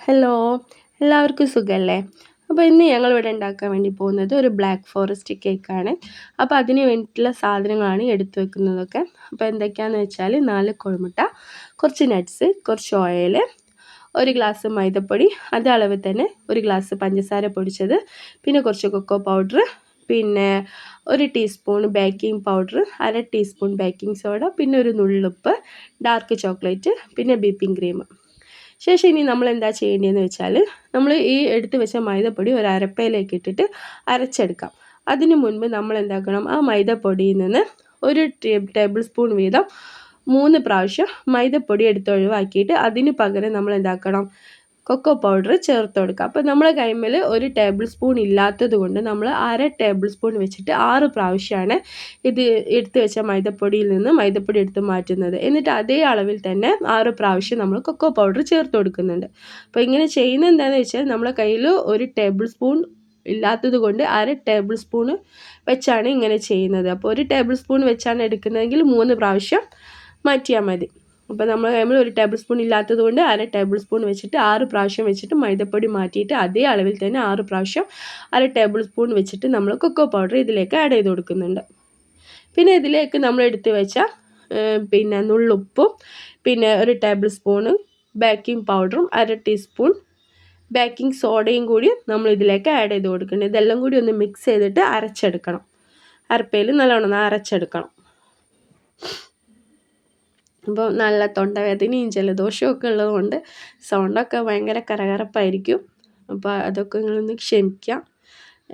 Hello എല്ലാവർക്കും സുഖമല്ലേ അപ്പോൾ ഇന്ന് ഞങ്ങൾ ഇവിടെ ഉണ്ടാക്കാൻ വേണ്ടി പോകുന്നത് ഒരു ബ്ലാക്ക് ഫോറസ്റ്റ് കേക്കാണ് അപ്പോൾ അതിന് വേണ്ടിയിട്ടുള്ള സാധനങ്ങളാണ് എടുത്തു വെക്കുന്നതൊക്കെ. അപ്പോൾ എന്തൊക്കെയാണെന്ന് വെച്ചാൽ നാല് കോഴിമുട്ട കുറച്ച് നട്ട്സ് കുറച്ച് ഓയിൽ ഒരു ഗ്ലാസ് മൈദപ്പൊടി അതേ അളവിൽ തന്നെ ഒരു ഗ്ലാസ് പഞ്ചസാര പൊടിച്ചത് പിന്നെ കുറച്ച് കൊക്കോ പൗഡർ പിന്നെ ഒരു ടീസ്പൂൺ ബേക്കിംഗ് പൗഡർ അര ടീസ്പൂൺ ബേക്കിംഗ് സോഡ പിന്നെ ഒരു നുള്ളുപ്പ് ഡാർക്ക് ചോക്ലേറ്റ് പിന്നെ ബീപ്പിംഗ് ക്രീം ശേഷം ഇനി നമ്മൾ എന്താ ചെയ്യേണ്ടതെന്ന് വെച്ചാൽ നമ്മൾ ഈ എടുത്ത് വെച്ച മൈദപ്പൊടി ഒരു അരപ്പയിലേക്ക് ഇട്ടിട്ട് അരച്ചെടുക്കാം. അതിന് മുൻപ് നമ്മൾ എന്താക്കണം ആ മൈദപ്പൊടിയിൽ നിന്ന് ഒരു ടേബിൾ സ്പൂൺ വീതം മൂന്ന് പ്രാവശ്യം മൈദപ്പൊടി എടുത്ത് ഒഴിവാക്കിയിട്ട് അതിന് പകരം നമ്മൾ എന്താക്കണം കൊക്കോ പൗഡർ ചേർത്ത് കൊടുക്കുക. അപ്പോൾ നമ്മളെ കൈമേൽ ഒരു ടേബിൾ സ്പൂൺ ഇല്ലാത്തത് കൊണ്ട് നമ്മൾ അര ടേബിൾ സ്പൂൺ വെച്ചിട്ട് ആറ് പ്രാവശ്യമാണ് ഇത് എടുത്ത് വെച്ച മൈദപ്പൊടിയിൽ നിന്ന് മൈദപ്പൊടി എടുത്ത് മാറ്റുന്നത്. എന്നിട്ട് അതേ അളവിൽ തന്നെ ആറ് പ്രാവശ്യം നമ്മൾ കൊക്കോ പൗഡർ ചേർത്ത് കൊടുക്കുന്നുണ്ട്. അപ്പോൾ ഇങ്ങനെ ചെയ്യുന്നത് എന്താണെന്ന് വെച്ചാൽ നമ്മളെ കയ്യിൽ ഒരു ടേബിൾ സ്പൂൺ ഇല്ലാത്തത് കൊണ്ട് അര ടേബിൾ സ്പൂൺ വെച്ചാണ് ഇങ്ങനെ ചെയ്യുന്നത്. അപ്പോൾ ഒരു ടേബിൾ സ്പൂൺ വെച്ചാണ് എടുക്കുന്നതെങ്കിൽ മൂന്ന് പ്രാവശ്യം മാറ്റിയാൽ മതി. അപ്പോൾ നമ്മൾ നമ്മൾ ഒരു ടേബിൾ സ്പൂൺ ഇല്ലാത്തത് കൊണ്ട് അര ടേബിൾ സ്പൂൺ വെച്ചിട്ട് ആറ് പ്രാവശ്യം വെച്ചിട്ട് മൈദപ്പൊടി മാറ്റിയിട്ട് അതേ അളവിൽ തന്നെ ആറ് പ്രാവശ്യം അര ടേബിൾ സ്പൂൺ വെച്ചിട്ട് നമ്മൾ കൊക്കോ പൗഡർ ഇതിലേക്ക് ആഡ് ചെയ്ത് കൊടുക്കുന്നുണ്ട്. പിന്നെ ഇതിലേക്ക് നമ്മൾ എടുത്ത് വെച്ച പിന്നെ നുള്ളുപ്പും പിന്നെ ഒരു ടേബിൾ സ്പൂണ് ബേക്കിംഗ് പൗഡറും അര ടീസ്പൂൺ ബേക്കിംഗ് സോഡയും കൂടി നമ്മൾ ഇതിലേക്ക് ആഡ് ചെയ്ത് കൊടുക്കുന്നുണ്ട്. ഇതെല്ലാം കൂടി ഒന്ന് മിക്സ് ചെയ്തിട്ട് അരച്ചെടുക്കണം. അരപ്പയിൽ നല്ലോണം അരച്ചെടുക്കണം. അപ്പോൾ നല്ല തൊണ്ടവേദനയും ജലദോഷവും ഒക്കെ ഉള്ളതുകൊണ്ട് സൗണ്ടൊക്കെ ഭയങ്കര കരകരപ്പായിരിക്കും. അപ്പോൾ അതൊക്കെ നിങ്ങളൊന്ന് ക്ഷമിക്കാം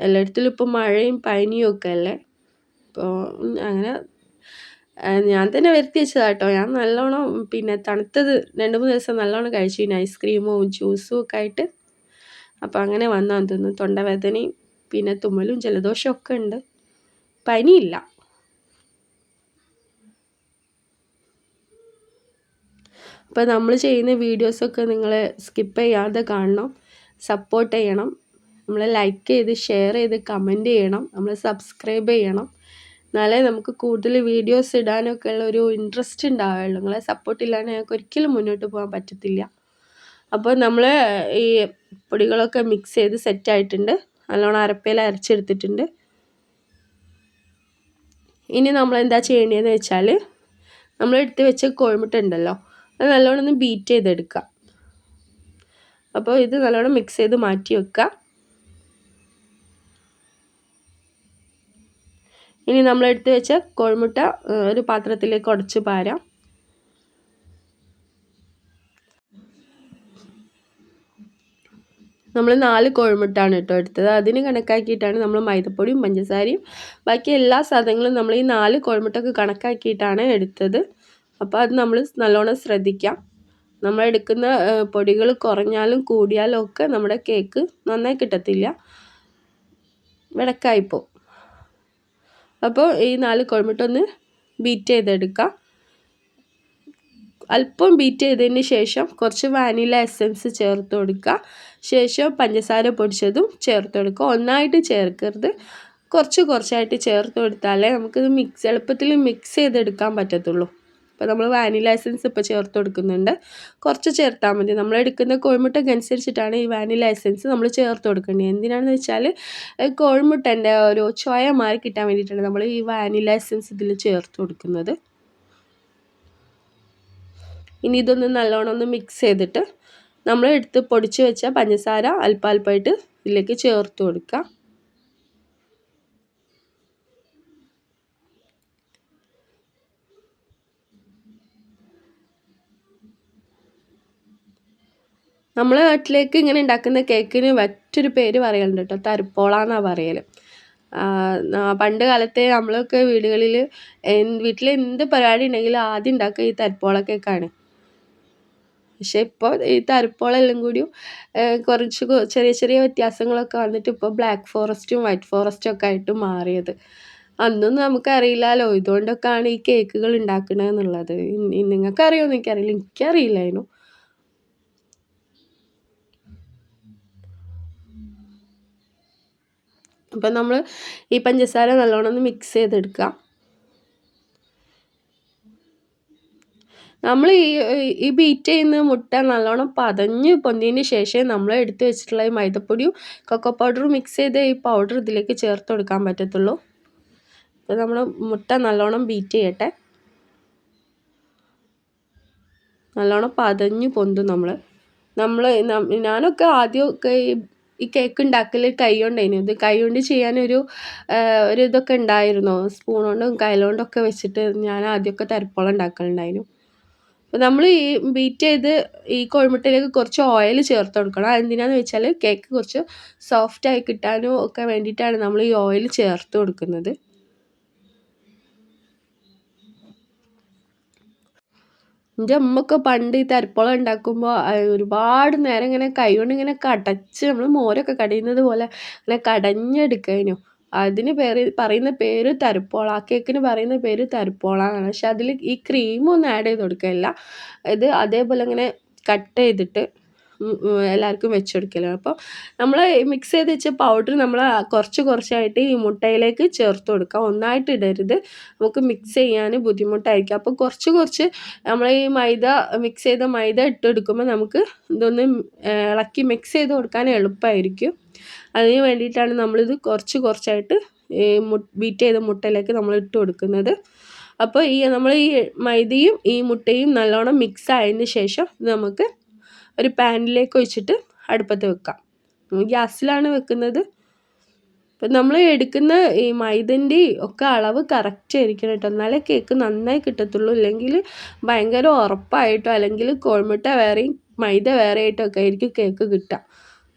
എല്ലായിടത്തിലും ഇപ്പോൾ മഴയും പനിയും ഒക്കെ അല്ലേ? അപ്പോൾ അങ്ങനെ ഞാൻ തന്നെ വരുത്തി വെച്ചതാട്ടോ ഞാൻ നല്ലോണം പിന്നെ തണുത്തത് രണ്ട് മൂന്ന് ദിവസം നല്ലോണം കഴിച്ചു. പിന്നെ ഐസ്ക്രീമും ജ്യൂസും ഒക്കെ ആയിട്ട് അപ്പോൾ അങ്ങനെ വന്നാൽ തോന്നുന്നു തൊണ്ടവേദനയും പിന്നെ തുമ്മലും ജലദോഷവും ഒക്കെ ഉണ്ട്. പനിയില്ല. അപ്പോൾ നമ്മൾ ചെയ്യുന്ന വീഡിയോസൊക്കെ നിങ്ങൾ സ്കിപ്പ് ചെയ്യാതെ കാണണം സപ്പോർട്ട് ചെയ്യണം. നമ്മൾ ലൈക്ക് ചെയ്ത് ഷെയർ ചെയ്ത് കമന്റ് ചെയ്യണം. നമ്മൾ സബ്സ്ക്രൈബ് ചെയ്യണം. എന്നാലേ നമുക്ക് കൂടുതൽ വീഡിയോസ് ഇടാനൊക്കെ ഉള്ള ഒരു ഇൻട്രസ്റ്റ് ഉണ്ടാവുള്ളൂ നിങ്ങളെ സപ്പോർട്ട് ഇല്ലാതെ ഞങ്ങൾക്ക് ഒരിക്കലും മുന്നോട്ട് പോകാൻ പറ്റത്തില്ല. അപ്പോൾ നമ്മൾ ഈ പൊടികളൊക്കെ മിക്സ് ചെയ്ത് സെറ്റായിട്ടുണ്ട് നല്ലോണം അരപ്പയിൽ അരച്ചെടുത്തിട്ടുണ്ട്. ഇനി നമ്മൾ എന്താ ചെയ്യേണ്ടതെന്ന് വെച്ചാൽ നമ്മൾ എടുത്ത് വെച്ച കോഴിമുട്ട ഉണ്ടല്ലോ അത് നല്ലോണം ഒന്ന് ബീറ്റ് ചെയ്തെടുക്കുക അപ്പോൾ ഇത് നല്ലോണം മിക്സ് ചെയ്ത് മാറ്റി വെക്കുക ഇനി നമ്മൾ എടുത്ത് വെച്ച കോഴിമുട്ട ഒരു പാത്രത്തിലേക്ക് ഉടച്ച് പാരാം. നമ്മൾ നാല് കോഴിമുട്ടാണ് കേട്ടോ എടുത്തത്. അതിന് കണക്കാക്കിയിട്ടാണ് നമ്മൾ മൈദപ്പൊടിയും പഞ്ചസാരയും. ബാക്കി എല്ലാ സാധനങ്ങളും നമ്മൾ ഈ നാല് കോഴിമുട്ടൊക്കെ കണക്കാക്കിയിട്ടാണ് എടുത്തത്. അപ്പോൾ അത് നമ്മൾ നല്ലോണം ശ്രദ്ധിക്കാം. നമ്മൾ എടുക്കുന്ന പൊടികൾ കുറഞ്ഞാലും കൂടിയാലും ഒക്കെ നമ്മുടെ കേക്ക് നന്നായി കിട്ടത്തില്ല. വിടക്കായിപ്പോവും അപ്പോൾ ഈ നാല് കുഴമ്പിട്ടൊന്ന് ബീറ്റ് ചെയ്തെടുക്കാം. അല്പം ബീറ്റ് ചെയ്തതിന് ശേഷം കുറച്ച് വാനില എസൻസ് ചേർത്ത് കൊടുക്കുക. ശേഷം പഞ്ചസാര പൊടിച്ചതും ചേർത്ത് കൊടുക്കുക. ഒന്നായിട്ട് ചേർക്കരുത്. കുറച്ച് കുറച്ചായിട്ട് ചേർത്ത് കൊടുത്താലേ നമുക്കിത് മിക്സ് എളുപ്പത്തിൽ മിക്സ് ചെയ്തെടുക്കാൻ പറ്റത്തുള്ളൂ. അപ്പോൾ നമ്മൾ വാനില എസൻസ് ഇപ്പോൾ ചേർത്ത് കൊടുക്കുന്നുണ്ട്. കുറച്ച് ചേർത്താൽ മതി. നമ്മൾ എടുക്കുന്ന കോഴിമുട്ടയ്ക്ക് അനുസരിച്ചിട്ടാണ് ഈ വാനില എസൻസ് നമ്മൾ ചേർത്ത് കൊടുക്കേണ്ടത്. എന്തിനാണെന്ന് വെച്ചാൽ കോഴിമുട്ടന്റെ ഒരു ചോയ മാറി കിട്ടാൻ വേണ്ടിയിട്ടാണ് നമ്മൾ ഈ വാനില എസൻസ് ഇതിൽ ചേർത്ത് കൊടുക്കുന്നത്. ഇനി ഇതൊന്ന് നല്ലോണം ഒന്ന് മിക്സ് ചെയ്തിട്ട് നമ്മൾ എടുത്ത് പൊടിച്ച് വെച്ച പഞ്ചസാര അല്പാൽപ്പായിട്ട് ഇതിലേക്ക് ചേർത്ത് കൊടുക്കുക. നമ്മളെ നാട്ടിലേക്ക് ഇങ്ങനെ ഉണ്ടാക്കുന്ന കേക്കിന് മറ്റൊരു പേര് പറയലുണ്ട് കേട്ടോ തരുപ്പോള എന്നാണ് പറയൽ പണ്ട് കാലത്തെ നമ്മളൊക്കെ വീടുകളിൽ വീട്ടിൽ എന്ത് പരിപാടി ഉണ്ടെങ്കിലും ആദ്യം ഉണ്ടാക്കുക ഈ തരുപ്പോള കേക്കാണ്. പക്ഷെ ഇപ്പോൾ ഈ തരുപ്പോളെല്ലാം കൂടിയും കുറച്ച് ചെറിയ ചെറിയ വ്യത്യാസങ്ങളൊക്കെ വന്നിട്ട് ഇപ്പോൾ ബ്ലാക്ക് ഫോറസ്റ്റും വൈറ്റ് ഫോറസ്റ്റും ഒക്കെ ആയിട്ട് മാറിയത്. അന്നൊന്നും നമുക്കറിയില്ലല്ലോ ഇതുകൊണ്ടൊക്കെയാണ് ഈ കേക്കുകൾ ഉണ്ടാക്കുന്നത് എന്നുള്ളത്. നിങ്ങൾക്കറിയുമോ എനിക്കറിയില്ല എനിക്കറിയില്ലായിരുന്നു. അപ്പം നമ്മൾ ഈ പഞ്ചസാര നല്ലോണം ഒന്ന് മിക്സ് ചെയ്തെടുക്കുക. നമ്മൾ ഈ ഈ ബീറ്റ് ചെയ്യുന്ന മുട്ട നല്ലോണം പതഞ്ഞ് പൊന്തിയതിന് ശേഷം നമ്മൾ എടുത്തു വെച്ചിട്ടുള്ള ഈ മൈദപ്പൊടിയും കൊക്കോ പൗഡറും മിക്സ് ചെയ്ത് ഈ പൗഡർ ഇതിലേക്ക് ചേർത്ത് കൊടുക്കാൻ പറ്റത്തുള്ളൂ. അപ്പോൾ നമ്മൾ മുട്ട നല്ലോണം ബീറ്റ് ചെയ്യട്ടെ. നല്ലോണം പതഞ്ഞ് പൊന്തും നമ്മൾ നമ്മൾ ഞാനൊക്കെ ആദ്യമൊക്കെ ഈ കേക്ക് ഉണ്ടാക്കൽ കൈ കൊണ്ടായിരുന്നു ഇത് കൈ കൊണ്ട് ചെയ്യാനൊരു ഒരു ഇതൊക്കെ ഉണ്ടായിരുന്നു? സ്പൂൺ കൊണ്ടും കൈലോണ്ടൊക്കെ വെച്ചിട്ട് ഞാൻ ആദ്യമൊക്കെ തരപ്പോളം ഉണ്ടാക്കലുണ്ടായിരുന്നു അപ്പോൾ നമ്മൾ ഈ ബീറ്റ് ചെയ്ത് ഈ കോഴിമുട്ടയിലേക്ക് കുറച്ച് ഓയിൽ ചേർത്ത് കൊടുക്കണം. അതെന്തിനാന്ന് വെച്ചാൽ കേക്ക് കുറച്ച് സോഫ്റ്റായി കിട്ടാനും ഒക്കെ വേണ്ടിയിട്ടാണ് നമ്മൾ ഈ ഓയിൽ ചേർത്ത് കൊടുക്കുന്നത്. എന്റെ അമ്മയൊക്കെ പണ്ട് ഈ തരപ്പുളം ഉണ്ടാക്കുമ്പോൾ ഒരുപാട് നേരം ഇങ്ങനെ കൈകൊണ്ട് ഇങ്ങനെ കടച്ച് നമ്മൾ മോരൊക്കെ കടയുന്നത് പോലെ ഇങ്ങനെ കടഞ്ഞെടുക്കാനു അതിന് പേര് പറയുന്ന പേര് തരപ്പോള ആ കേക്കിന് പറയുന്ന പേര് തരിപ്പോള എന്നാണ് പക്ഷെ അതിൽ ഈ ക്രീമൊന്നും ആഡ് ചെയ്ത് കൊടുക്കില്ല ഇത് അതേപോലെ ഇങ്ങനെ കട്ട് ചെയ്തിട്ട് എല്ലാവർക്കും വെച്ച് അപ്പോൾ നമ്മൾ മിക്സ് ചെയ്ത് വെച്ച പൗഡർ നമ്മൾ കുറച്ച് കുറച്ചായിട്ട് ഈ മുട്ടയിലേക്ക് ചേർത്ത് കൊടുക്കുക. ഒന്നായിട്ട് ഇടരുത്. നമുക്ക് മിക്സ് ചെയ്യാൻ ബുദ്ധിമുട്ടായിരിക്കും. അപ്പോൾ കുറച്ച് കുറച്ച് നമ്മൾ ഈ മൈദ മിക്സ് ചെയ്ത മൈദ ഇട്ടെടുക്കുമ്പോൾ നമുക്ക് ഇതൊന്ന് ഇളക്കി മിക്സ് ചെയ്ത് കൊടുക്കാൻ എളുപ്പമായിരിക്കും. അതിന് വേണ്ടിയിട്ടാണ് നമ്മളിത് കുറച്ച് കുറച്ചായിട്ട് ബീറ്റ് ചെയ്ത മുട്ടയിലേക്ക് നമ്മൾ ഇട്ട് കൊടുക്കുന്നത്. അപ്പോൾ ഈ നമ്മൾ ഈ മൈദയും ഈ മുട്ടയും നല്ലോണം മിക്സ് ആയതിന് ശേഷം നമുക്ക് ഒരു പാനിലേക്ക് ഒഴിച്ചിട്ട് അടുപ്പത്ത് വെക്കാം. ഗ്യാസിലാണ് വെക്കുന്നത്. ഇപ്പം നമ്മൾ എടുക്കുന്ന ഈ മൈദന്റെ ഒക്കെ അളവ് കറക്റ്റ് ആയിരിക്കണം കേട്ടോ. എന്നാലേ കേക്ക് നന്നായി കിട്ടത്തുള്ളൂ. ഇല്ലെങ്കിൽ ഭയങ്കര ഉറപ്പായിട്ടോ അല്ലെങ്കിൽ കോഴിമുട്ട വേറെയും മൈദ വേറെ ആയിട്ടോ ഒക്കെ ആയിരിക്കും കേക്ക് കിട്ടുക.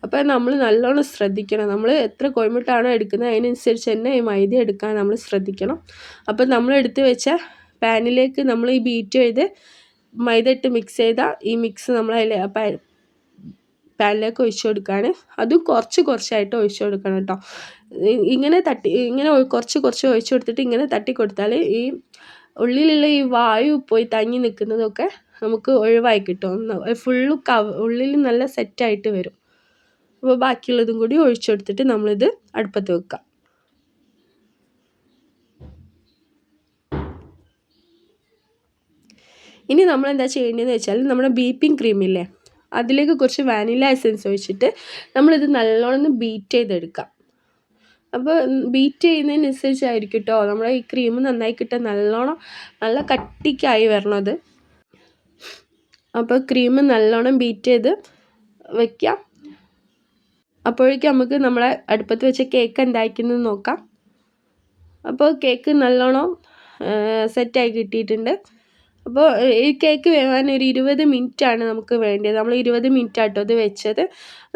അപ്പോൾ നമ്മൾ നല്ലോണം ശ്രദ്ധിക്കണം. നമ്മൾ എത്ര കോഴിമുട്ടാണോ എടുക്കുന്നത് അതിനനുസരിച്ച് തന്നെ ഈ മൈദ എടുക്കാൻ നമ്മൾ ശ്രദ്ധിക്കണം. അപ്പം നമ്മൾ എടുത്ത് വെച്ച പാനിലേക്ക് നമ്മൾ ഈ ബീറ്റ് ചെയ്ത് മൈദ ഇട്ട് മിക്സ് ചെയ്ത ഈ മിക്സ് നമ്മൾ അതിൽ പാനിലേക്ക് ഒഴിച്ചു കൊടുക്കുകയാണ്. അതും കുറച്ച് കുറച്ചായിട്ട് ഒഴിച്ചു കൊടുക്കണം കേട്ടോ. ഇങ്ങനെ തട്ടി ഇങ്ങനെ കുറച്ച് കുറച്ച് ഒഴിച്ചു കൊടുത്തിട്ട് ഇങ്ങനെ തട്ടി കൊടുത്താൽ ഈ ഉള്ളിലുള്ള ഈ വായു പോയി തങ്ങി നിൽക്കുന്നതൊക്കെ നമുക്ക് ഒഴിവായി കിട്ടും. ഫുള്ള് കവ ഉള്ളിൽ നല്ല സെറ്റായിട്ട് വരും. അപ്പോൾ ബാക്കിയുള്ളതും കൂടി ഒഴിച്ചു കൊടുത്തിട്ട് നമ്മളിത് അടുപ്പത്ത് വെക്കാം ഇനി നമ്മൾ എന്താ ചെയ്യേണ്ടതെന്ന് വെച്ചാൽ നമ്മുടെ ബീപ്പിംഗ് ക്രീമില്ലേ അതിലേക്ക് കുറച്ച് വാനില എസൻസ് ഒഴിച്ചിട്ട് നമ്മളിത് നല്ലോണം ബീറ്റ് ചെയ്തെടുക്കാം. അപ്പോൾ ബീറ്റ് ചെയ്യുന്നതിനനുസരിച്ചായിരിക്കും കേട്ടോ നമ്മുടെ ഈ ക്രീം നന്നായി കിട്ടാൻ നല്ലോണം നല്ല കട്ടിക്കായി വരണത്. അപ്പോൾ ക്രീം നല്ലോണം ബീറ്റ് ചെയ്ത് വയ്ക്കാം അപ്പോഴേക്കും നമുക്ക് നമ്മളെ അടുപ്പത്ത് വെച്ച കേക്ക് എന്തായിരിക്കുന്നത് നോക്കാം. അപ്പോൾ കേക്ക് നല്ലോണം സെറ്റായി കിട്ടിയിട്ടുണ്ട്. അപ്പോൾ ഈ കേക്ക് വേവാൻ ഒരു ഇരുപത് ആണ് നമുക്ക് വേണ്ടത് നമ്മൾ ഇരുപത് മിനിറ്റ് ആട്ടോ ഇത് വെച്ചത്.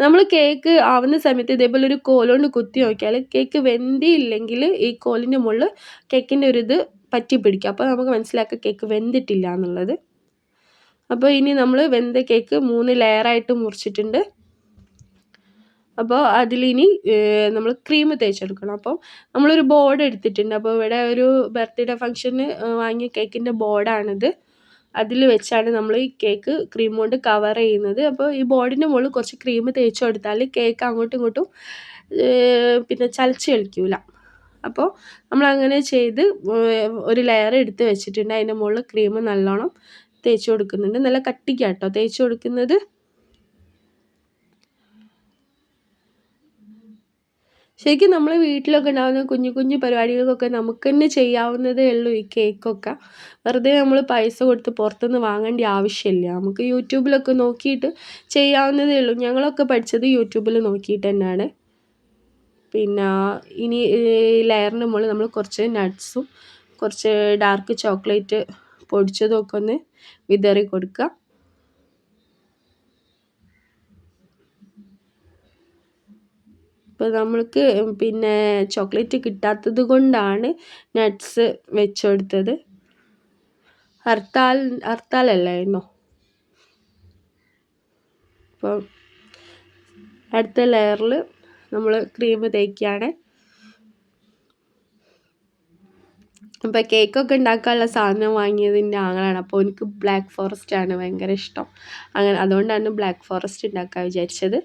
നമ്മൾ കേക്ക് ആവുന്ന സമയത്ത് ഇതേപോലെ ഒരു കോലുകൊണ്ട് കുത്തി നോക്കിയാൽ കേക്ക് വെന്തിയില്ലെങ്കിൽ ഈ കോലിന്റെ മുകളിൽ കേക്കിന്റെ ഒരു ഇത് പറ്റി പിടിക്കും. അപ്പോൾ നമുക്ക് മനസ്സിലാക്കാം കേക്ക് വെന്തിട്ടില്ല എന്നുള്ളത്. അപ്പോൾ ഇനി നമ്മൾ വെന്ത കേക്ക് മൂന്ന് ലെയറായിട്ട് മുറിച്ചിട്ടുണ്ട്. അപ്പോൾ അതിലിനി നമ്മൾ ക്രീം തേച്ചെടുക്കണം. അപ്പോൾ നമ്മളൊരു ബോർഡ് എടുത്തിട്ടുണ്ട്. അപ്പോൾ ഇവിടെ ഒരു ബർത്ത്ഡേ ഫംഗ്ഷന് വാങ്ങിയ കേക്കിന്റെ ബോർഡാണിത് അതിൽ വെച്ചാണ് നമ്മൾ ഈ കേക്ക് ക്രീം കൊണ്ട് കവർ ചെയ്യുന്നത്. അപ്പോൾ ഈ ബോർഡിന്റെ മുകളിൽ കുറച്ച് ക്രീം തേച്ച് കൊടുത്താൽ കേക്ക് അങ്ങോട്ടും ഇങ്ങോട്ടും പിന്നെ ചലച്ച് കളിക്കൂല. അപ്പോൾ നമ്മളങ്ങനെ ചെയ്ത് ഒരു ലെയർ എടുത്ത് വെച്ചിട്ടുണ്ട്. അതിന്റെ മുകളിൽ ക്രീം നല്ലോണം തേച്ച് കൊടുക്കുന്നുണ്ട്. നല്ല കട്ടിക്കാട്ടോ. തേച്ച് കൊടുക്കുന്നത് ശരിക്കും നമ്മൾ വീട്ടിലൊക്കെ ഉണ്ടാകുന്ന കുഞ്ഞു കുഞ്ഞു പരിപാടികൾക്കൊക്കെ നമുക്ക് തന്നെ ചെയ്യാവുന്നതേ ഉള്ളൂ ഈ കേക്കൊക്കെ. വെറുതെ നമ്മൾ പൈസ കൊടുത്ത് പുറത്തുനിന്ന് വാങ്ങേണ്ട ആവശ്യമില്ല. നമുക്ക് യൂട്യൂബിലൊക്കെ നോക്കിയിട്ട് ചെയ്യാവുന്നതേ ഉള്ളൂ. ഞങ്ങളൊക്കെ പഠിച്ചത് യൂട്യൂബിൽ നോക്കിയിട്ട് തന്നെയാണ്. പിന്നെ ഇനി ലെയറിന് മുകളിൽ നമ്മൾ കുറച്ച് നട്ട്സും കുറച്ച് ഡാർക്ക് ചോക്ലേറ്റ് പൊടിച്ചതും ഒക്കെ ഒന്ന് വിതറി കൊടുക്കുക. അപ്പോൾ നമ്മൾക്ക് പിന്നെ ചോക്ലേറ്റ് കിട്ടാത്തത് കൊണ്ടാണ് നട്ട്സ് വെച്ച് കൊടുത്തത് ഹർത്താൽ ഹർത്താലല്ലായിരുന്നോ? അപ്പോൾ അടുത്ത ലെയറിൽ നമ്മൾ ക്രീം തേക്കുകയാണ് അപ്പോൾ കേക്കൊക്കെ ഉണ്ടാക്കാനുള്ള സാധനം വാങ്ങിയതിന്റെ ആങ്ങളാണ്. അപ്പോൾ എനിക്ക് ബ്ലാക്ക് ഫോറസ്റ്റ് ആണ് ഭയങ്കര ഇഷ്ടം. അങ്ങനെ അതുകൊണ്ടാണ് ബ്ലാക്ക് ഫോറസ്റ്റ് ഉണ്ടാക്കാൻ വിചാരിച്ചത്.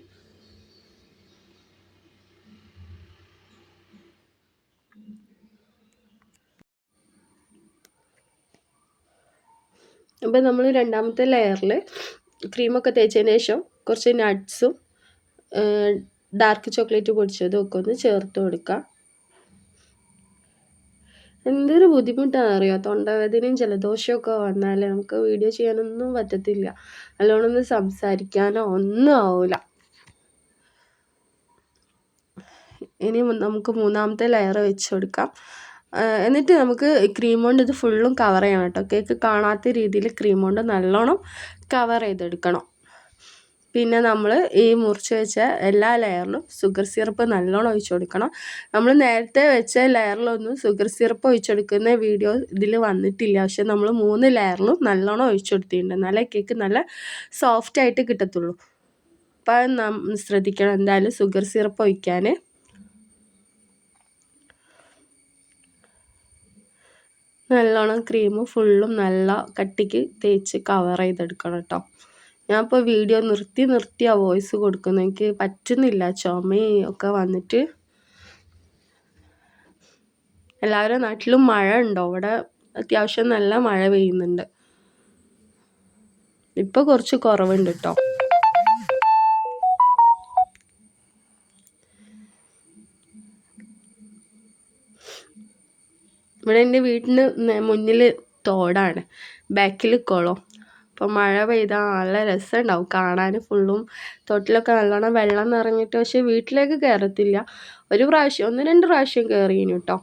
അപ്പോൾ നമ്മൾ രണ്ടാമത്തെ ലെയറിൽ ക്രീമൊക്കെ തേച്ചതിന് ശേഷം കുറച്ച് നട്ട്സും ഡാർക്ക് ചോക്ലേറ്റ് പൊടിച്ചതും ഒക്കെ ഒന്ന് ചേർത്ത് കൊടുക്കുക എന്തൊരു ബുദ്ധിമുട്ടാണെന്ന് അറിയോ തൊണ്ടവേദനയും ജലദോഷമൊക്കെ വന്നാൽ നമുക്ക് വീഡിയോ ചെയ്യാനൊന്നും പറ്റത്തില്ല. നല്ലോണം സംസാരിക്കാനോ ഒന്നും ആവില്ല ഇനി നമുക്ക് മൂന്നാമത്തെ ലെയർ വെച്ച് കൊടുക്കാം. എന്നിട്ട് നമുക്ക് ക്രീം കൊണ്ട് ഇത് ഫുള്ളും കവർ ചെയ്യണം കേട്ടോ. കേക്ക് കാണാത്ത രീതിയിൽ ക്രീം കൊണ്ട് നല്ലോണം കവർ ചെയ്തെടുക്കണം. പിന്നെ നമ്മൾ ഈ മുറിച്ച് വെച്ച എല്ലാ ലെയറിലും ഷുഗർ സിറപ്പ് നല്ലോണം ഒഴിച്ചു കൊടുക്കണം നമ്മൾ നേരത്തെ വെച്ച ലെയറിലൊന്നും ഷുഗർ സിറപ്പ് ഒഴിച്ചെടുക്കുന്ന വീഡിയോ ഇതിൽ വന്നിട്ടില്ല. പക്ഷെ നമ്മൾ മൂന്ന് ലെയറിലും നല്ലോണം ഒഴിച്ചു കൊടുത്തിട്ടുണ്ട് എന്നാലേ കേക്ക് നല്ല സോഫ്റ്റായിട്ട് കിട്ടത്തുള്ളൂ. അപ്പം ശ്രദ്ധിക്കണം എന്തായാലും ഷുഗർ സിറപ്പ് ഒഴിക്കാൻ. നല്ലോണം ക്രീം ഫുള്ളും നല്ല കട്ടിക്ക് തേച്ച് കവർ ചെയ്തെടുക്കണം കേട്ടോ ഞാൻ ഇപ്പോൾ വീഡിയോ നിർത്തി നിർത്തി ആ വോയിസ് കൊടുക്കുന്നത് എനിക്ക് പറ്റുന്നില്ല. ചുമയും ഒക്കെ വന്നിട്ട്. എല്ലാവരും നാട്ടിലും മഴ ഉണ്ടോ? ഇവിടെ അത്യാവശ്യം നല്ല മഴ പെയ്യുന്നുണ്ട്. ഇപ്പോൾ കുറച്ച് കുറവുണ്ട് കേട്ടോ ഇവിടെ എന്റെ വീട്ടിന് മുന്നിൽ തോടാണ്. ബാക്കിൽ കുളം. അപ്പോൾ മഴ പെയ്താൽ നല്ല രസമുണ്ടാവും. കാണാൻ ഫുള്ളും തൊട്ടിലൊക്കെ നല്ലോണം വെള്ളം നിറഞ്ഞിട്ട് പക്ഷേ വീട്ടിലേക്ക് കയറത്തില്ല. ഒരു പ്രാവശ്യം ഒന്ന് രണ്ട് പ്രാവശ്യം കയറിയിന് കേട്ടോ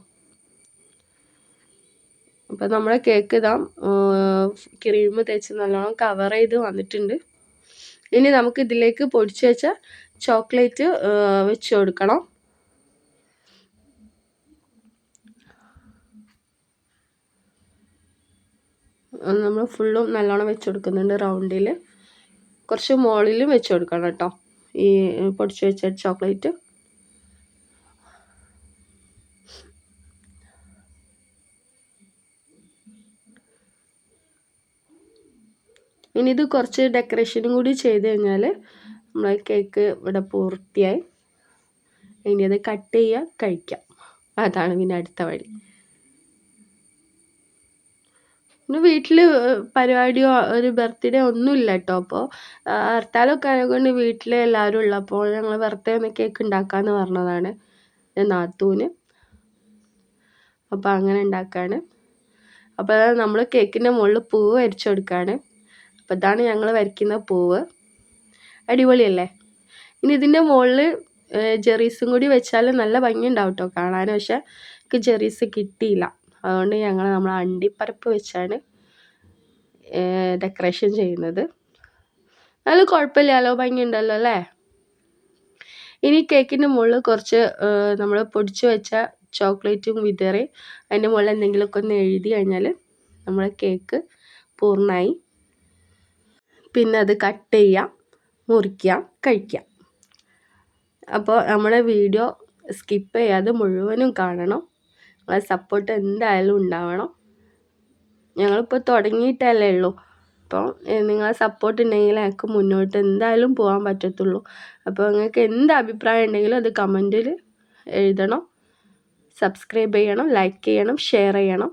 അപ്പോൾ നമ്മുടെ കേക്ക് ഇതാ ക്രീം തേച്ച് നല്ലോണം കവർ ചെയ്ത് വന്നിട്ടുണ്ട്. ഇനി നമുക്ക് ഇതിലേക്ക് പൊടിച്ച് വെച്ച ചോക്ലേറ്റ് വെച്ച് കൊടുക്കണം. നമ്മൾ ഫുള്ളും നല്ലോണം വെച്ച് കൊടുക്കുന്നുണ്ട് റൗണ്ടിൽ കുറച്ച് മുകളിലും വെച്ച് കൊടുക്കണം കേട്ടോ. ഈ പൊടിച്ച് വെച്ച ചോക്ലേറ്റ് ഇനി ഇത് കുറച്ച് ഡെക്കറേഷനും കൂടി ചെയ്ത് കഴിഞ്ഞാൽ നമ്മളെ കേക്ക് ഇവിടെ പൂർത്തിയായി. ഇനി അത് കട്ട് ചെയ്യുക കഴിക്കാം. അതാണ് പിന്നെ അടുത്ത വഴി. പിന്നെ വീട്ടിൽ പരിപാടിയോ ഒരു ബർത്ത്ഡേ ഒന്നും ഇല്ല കേട്ടോ അപ്പോൾ ഹർത്താലൊക്കെ ആയതുകൊണ്ട് വീട്ടിൽ എല്ലാവരും ഉള്ളപ്പോൾ ഞങ്ങൾ ബർത്ത്ഡേ ഒന്ന് കേക്ക് ഉണ്ടാക്കാമെന്ന് പറഞ്ഞതാണ് നാത്തൂന്. അപ്പോൾ അങ്ങനെ ഉണ്ടാക്കുകയാണ് അപ്പോൾ നമ്മൾ കേക്കിന്റെ മുകളിൽ പൂവ് വരച്ചു കൊടുക്കുകയാണ് അപ്പോൾ ഇതാണ് ഞങ്ങൾ വരയ്ക്കുന്ന പൂവ്. അടിപൊളിയല്ലേ? ഇനി ഇതിന്റെ മുകളിൽ ജെറീസും കൂടി വെച്ചാൽ നല്ല ഭംഗി ഉണ്ടാവും കേട്ടോ കാണാൻ പക്ഷേ എനിക്ക് ജെറീസ് കിട്ടിയില്ല. അതുകൊണ്ട് ഞങ്ങൾ നമ്മൾ അണ്ടിപ്പരപ്പ് വെച്ചാണ് ഡെക്കറേഷൻ ചെയ്യുന്നത്. നല്ല കുഴപ്പമില്ലല്ലോ ഭംഗിയുണ്ടല്ലോ അല്ലേ? ഇനി കേക്കിന്റെ മുകളിൽ കുറച്ച് നമ്മൾ പൊടിച്ചു വെച്ച ചോക്ലേറ്റും വിതറി അതിന്റെ മുകളിൽ എന്തെങ്കിലുമൊക്കെ ഒന്ന് എഴുതി കഴിഞ്ഞാൽ നമ്മുടെ കേക്ക് പൂർണമായി പിന്നെ അത് കട്ട് ചെയ്യാം മുറിക്കാം കഴിക്കാം. അപ്പോൾ നമ്മുടെ വീഡിയോ സ്കിപ്പ് ചെയ്യാതെ മുഴുവനും കാണണം. നിങ്ങളെ സപ്പോർട്ട് എന്തായാലും ഉണ്ടാവണം. ഞങ്ങളിപ്പോൾ തുടങ്ങിയിട്ടല്ലേ ഉള്ളൂ. അപ്പോൾ നിങ്ങളെ സപ്പോർട്ട് ഉണ്ടെങ്കിൽ എനിക്ക് മുന്നോട്ട് എന്തായാലും പോകാൻ പറ്റത്തുള്ളൂ. അപ്പോൾ നിങ്ങൾക്ക് എന്ത് അഭിപ്രായം ഉണ്ടെങ്കിലും അത് കമന്റിൽ എഴുതണം. സബ്സ്ക്രൈബ് ചെയ്യണം ലൈക്ക് ചെയ്യണം ഷെയർ ചെയ്യണം.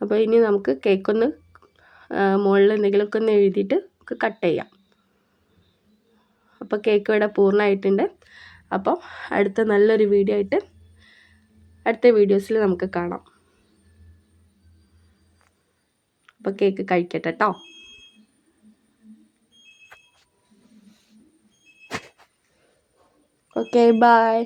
അപ്പോൾ ഇനി നമുക്ക് കേക്കൊന്ന് മുകളിൽ എന്തെങ്കിലുമൊക്കെ ഒന്ന് എഴുതിയിട്ട് കട്ട് ചെയ്യാം. അപ്പോൾ കേക്ക് ഇവിടെ പൂർണമായിട്ടുണ്ട്. അപ്പോൾ അടുത്ത നല്ലൊരു വീഡിയോ ആയിട്ട് അടുത്ത വീഡിയോസിൽ നമുക്ക് കാണാം. അപ്പോൾ കേക്ക് കഴിക്കട്ടെ കേട്ടോ ഓക്കെ ബായ്